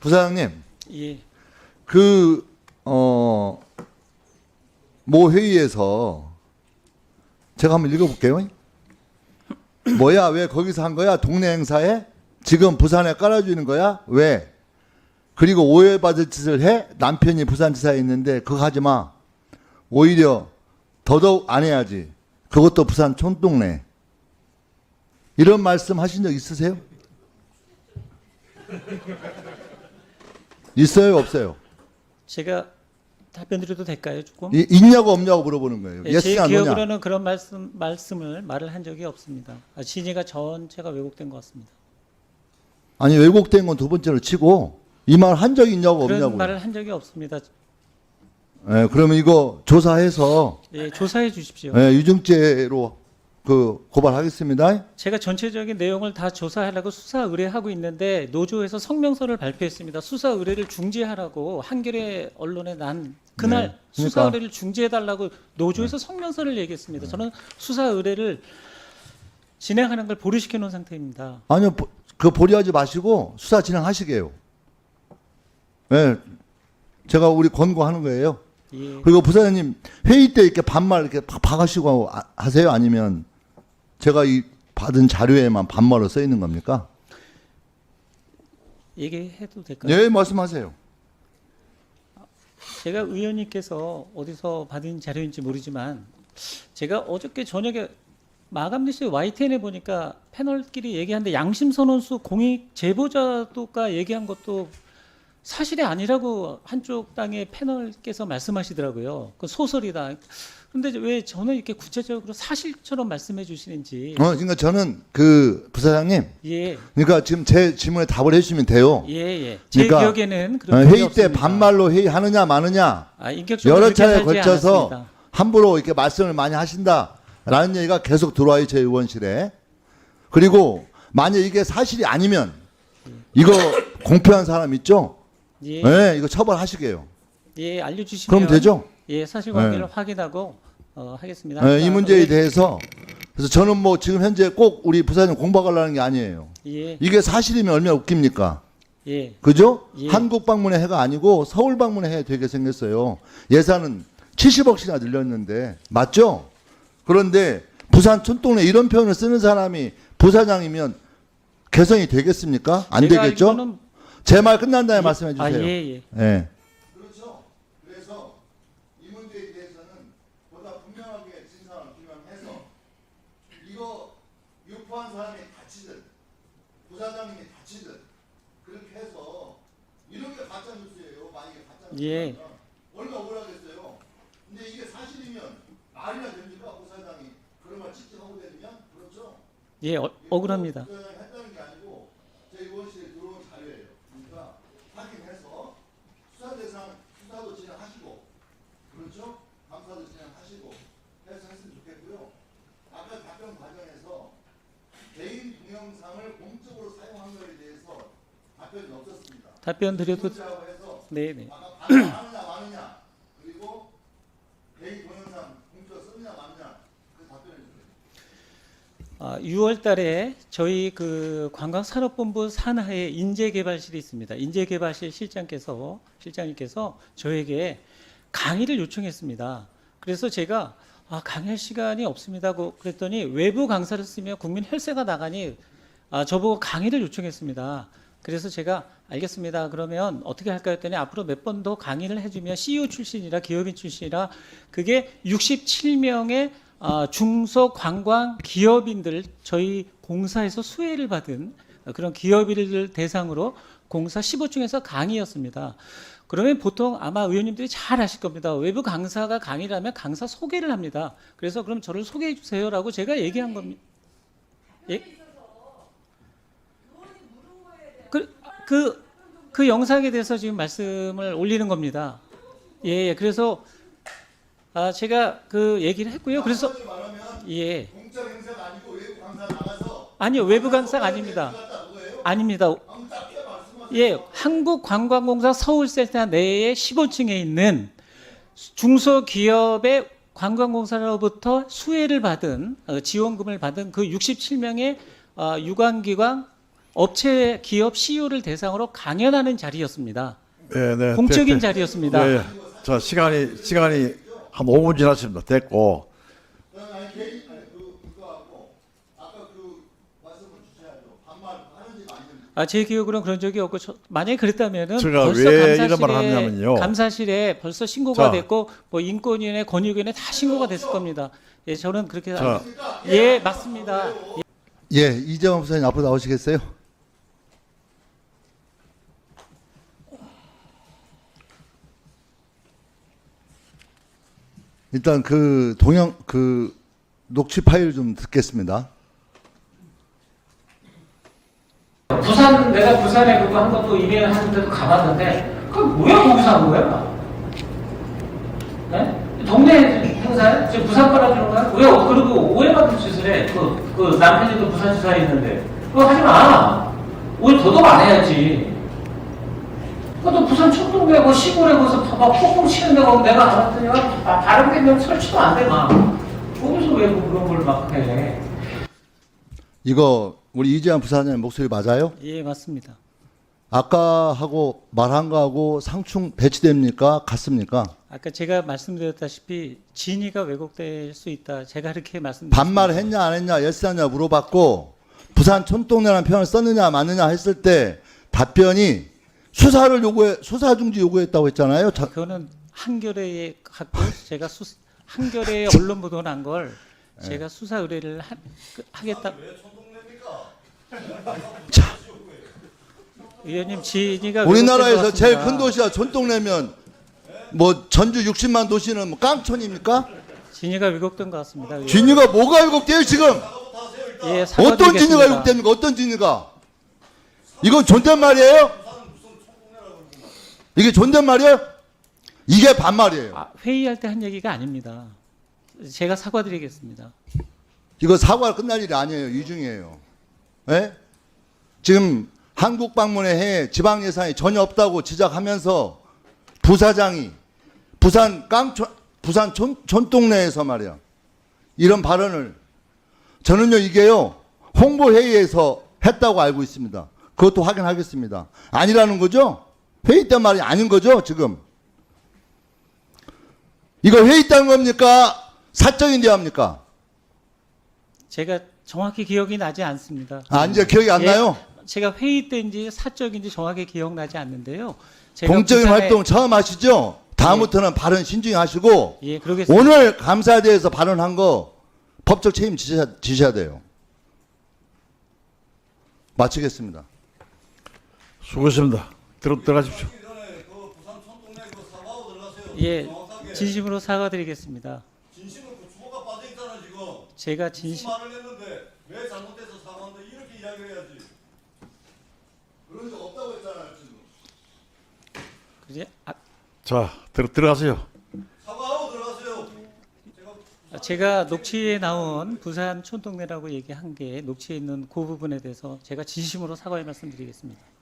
부사장님, 예. 그, 어, 모 회의에서 제가 한번 읽어볼게요. 뭐야, 왜 거기서 한 거야? 동네 행사에? 지금 부산에 깔아주는 거야? 왜? 그리고 오해받을 짓을 해? 남편이 부산지사에 있는데 그거 하지 마. 오히려 더더욱 안 해야지. 그것도 부산 촌동네. 이런 말씀 하신 적 있으세요? 있어요, 없어요? 제가 답변 드려도 될까요, 조금? 이- 있냐고 없냐고 물어보는 거예요. 예, 예스 제 안? 기억으로는 그런 말씀 말씀을 말을 한 적이 없습니다. 아, 진위가 전체가 왜곡된 것 같습니다. 아니 왜곡된 건 두 번째로 치고 이 말 한적 있냐고 그런 없냐고. 말을 한 적이 없습니다. 예, 그러면 이거 조사해서 예, 조사해 주십시오. 예, 유증죄로 그 고발하겠습니다. 제가 전체적인 내용을 다 조사하려고 수사 의뢰하고 있는데 노조에서 성명서를 발표했습니다. 수사 의뢰를 중지하라고 한겨레 언론에 난 그날 네. 수사 그러니까. 의뢰를 중지해 달라고 노조에서 성명서를 얘기했습니다. 저는 수사 의뢰를 진행하는 걸 보류시켜 놓은 상태입니다. 아니요, 보- 그 보리하지 마시고 수사 진행하시게요. 예, 제가 우리 권고하는 거예요. 예. 그리고 부사장님 회의 때 이렇게 반말 이렇게 팍 아- 하세요? 아니면 제가 이 받은 자료에만 반말로 써 있는 겁니까? 얘기해도 될까요? 예, 말씀하세요. 제가 의원님께서 어디서 받은 자료인지 모르지만 제가 어저께 저녁에 마감 뉴스 YTN에 보니까 패널끼리 얘기하는데 양심 선언수 공익 제보자도가 얘기한 것도 사실이 아니라고 한쪽 당의 패널께서 말씀하시더라고요. 그 소설이다. 근데 왜 저는 이렇게 구체적으로 사실처럼 말씀해 주시는지 어, 그러니까 저는 그 부사장님, 예, 그러니까 지금 제 질문에 답을 해주시면 돼요. 예, 예. 제 그러니까, 기억에는 어, 그런 적이 회의 때 없습니다. 반말로 회의하느냐 마느냐 아, 인격적으로 여러 차례 걸쳐서 않았습니다. 함부로 이렇게 말씀을 많이 하신다라는 얘기가 계속 들어와요 제 의원실에. 그리고 만약 이게 사실이 아니면 이거 공표한 사람 있죠? 예, 네, 이거 처벌하시게요. 예, 알려주시면 그럼 되죠? 예, 사실관계를 네. 확인하고 어, 하겠습니다. 네, 이 문제에 대해서 그래서 저는 뭐 지금 현재 꼭 우리 부사님 공박하려는 게 아니에요. 예, 이게 사실이면 얼마나 웃깁니까? 예, 그죠? 예. 한국 방문의 해가 아니고 서울 방문의 해 되게 생겼어요. 예산은 70억씩이나 늘렸는데 맞죠? 그런데 부산 촌동네 이런 표현을 쓰는 사람이 부사장이면 개성이 되겠습니까? 안 제가 되겠죠? 알기로는- 제 말 끝난 다음에 예, 말씀해 주세요. 아, 예, 예. 예. 그렇죠. 그래서 이 문제에 대해서는 보다 분명하게 진상을 규명해서 이거 유포한 사람이 다치든 부사장님이 다치든 그렇게 해서 이런 게 가짜 뉴스예요. 만약에 가짜 뉴스면 예. 얼마나 억울하겠어요. 근데 이게 사실이면 말이나 됩니까 부사장이 그런 말 직접하고 되면 그렇죠. 예, 어, 억울합니다. 부사장이 했다는 게 아니고 제 의원실에 들어온 자료예요. 그러니까 확인해서 수사 대상 수사도 진행하시고 그렇죠? 감사도 진행하시고 해서 했으면 좋겠고요. 아까 답변 과정에서 개인 동영상을 공적으로 사용한 것에 대해서 답변이 없었습니다. 답변 드려도 문자하고 해서 네, 네. 아까 반응하느냐 마느냐 그리고 개인 동영상 공적 쓰느냐 마느냐 그 답변을 주세요. 아, 6월 달에 저희 그 관광산업본부 산하에 인재개발실이 있습니다. 인재개발실 실장께서 실장님께서 저에게 강의를 요청했습니다. 그래서 제가 아, 강의할 시간이 없습니다고 그랬더니 외부 강사를 쓰면 국민 혈세가 나가니 아, 저보고 강의를 요청했습니다. 그래서 제가 알겠습니다. 그러면 어떻게 할까 했더니 앞으로 몇 번 더 강의를 해주면 CEO 출신이라 기업인 출신이라 그게 67명의 아, 중소 관광 기업인들 저희 공사에서 수혜를 받은 그런 기업인들 대상으로 공사 15층에서 강의였습니다. 그러면 보통 아마 의원님들이 잘 아실 겁니다. 외부 강사가 강의를 하면 강사 소개를 합니다. 그래서 그럼 저를 소개해 주세요라고 제가 얘기한 겁니다. 예? 그, 그, 그 영상에 대해서 지금 말씀을 올리는 겁니다. 예, 예. 그래서 아, 제가 그 얘기를 했고요. 그래서 예. 아니요. 외부 강사가 아닙니다. 그거예요? 아닙니다. 예, 한국관광공사 서울센터 내에 15층에 있는 중소기업의 관광공사로부터 수혜를 받은 어, 지원금을 받은 그 67명의 어, 유관기관 업체 기업 CEO를 대상으로 강연하는 자리였습니다. 네, 네. 공적인 됐- 됐- 자리였습니다. 네, 네. 자 시간이 시간이 한 5분 지났습니다. 됐고 아, 제 기억으로는 그런 적이 없고 저, 만약에 그랬다면은 제가 벌써 왜 이런 감사실에, 말을 하냐면요. 감사실에 벌써 신고가 자. 됐고 뭐 인권위원회, 권익위원회 다 신고가 됐을 겁니다. 예, 저는 그렇게 자. 예, 맞습니다. 예, 이재원 부사님 앞으로 나오시겠어요? 일단 그 동영 그 녹취 파일 좀 듣겠습니다. 부산 내가 부산에 그거 한 것도 이메일 하는데도 가봤는데 그 뭐야 거기서 한 거야? 네? 동네 행사에 지금 부산 빨아주는 거야? 왜 어, 그리고 오해받은 짓을 해? 그, 그 남편이도 부산 지사에 있는데 그거 하지 마. 오히려 더더욱 안 해야지. 그것도 부산 청동대 그 시골에 거기서 막 폭풍 치는데 거기 내가 알았더니 아, 다른 개명 설치도 안 돼, 막. 거기서 왜 그런 걸 막 해? 이거 우리 이재원 부사님 목소리 맞아요? 예, 맞습니다. 아까 하고 말한 거하고 상충 배치됩니까? 같습니까? 아까 제가 말씀드렸다시피 진위가 왜곡될 수 있다. 제가 그렇게 말씀드렸습니다. 반말을 했냐 안 했냐 예스하냐 물어봤고 부산 촌동네라는 표현을 썼느냐 맞느냐 했을 때 답변이 수사를 요구해 수사 중지 요구했다고 했잖아요. 자, 그거는 한겨레에 갖고 제가 수, 한겨레에 언론 보도 난걸 네. 제가 수사 의뢰를 하, 그- 하겠다. 의원님 진위가 우리나라에서 제일. 큰 도시가 촌동네면 뭐 전주 60만 도시는 뭐 깡촌입니까? 진위가 왜곡된 것 같습니다. 의원님. 진위가 뭐가 왜곡돼요 지금? 예, 어떤 사과드리겠습니다. 진위가 왜곡됩니까? 어떤 진위가? 이건 존댓말이에요? 이게 존댓말이에요? 이게 반말이에요. 아, 회의할 때 한 얘기가 아닙니다. 제가 사과드리겠습니다. 이거 사과가 끝날 일이 아니에요. 이중이에요. 예? 지금 한국 방문에 해 지방 예산이 전혀 없다고 지적하면서 부사장이 부산 깡촌 부산 촌, 촌동네에서 말이야. 이런 발언을 저는요 이게요 홍보 회의에서 했다고 알고 있습니다. 그것도 확인하겠습니다. 아니라는 거죠? 회의 때 말이 아닌 거죠 지금? 이거 회의 때한 겁니까? 사적인 대화입니까? 제가 정확히 기억이 나지 않습니다. 아, 이제 기억이 안 예, 나요? 제가 회의 때인지 사적인지 정확히 기억나지 않는데요. 제가 공적인 부산에- 활동 처음 하시죠? 다음부터는 발언 신중히 하시고 예, 그러겠습니다. 오늘 감사에 대해서 발언한 거 법적 책임 지셔야, 지셔야 돼요. 마치겠습니다. 수고했습니다. 들어 들어가십시오. 예, 진심으로 사과드리겠습니다. 진심은 그 주어가 빠져 있잖아 지금. 제가 진심 말을 했는데 왜 잘못해서 사과한다 이렇게 이야기를 해야지. 그런 적 없다고 했잖아요, 지금. 그지? 아, 자 들어 들어가세요. 사과하고 들어가세요. 제가 제가 녹취에 나온 부산 촌동네라고 얘기한 게 녹취에 있는 그 부분에 대해서 제가 진심으로 사과의 말씀드리겠습니다.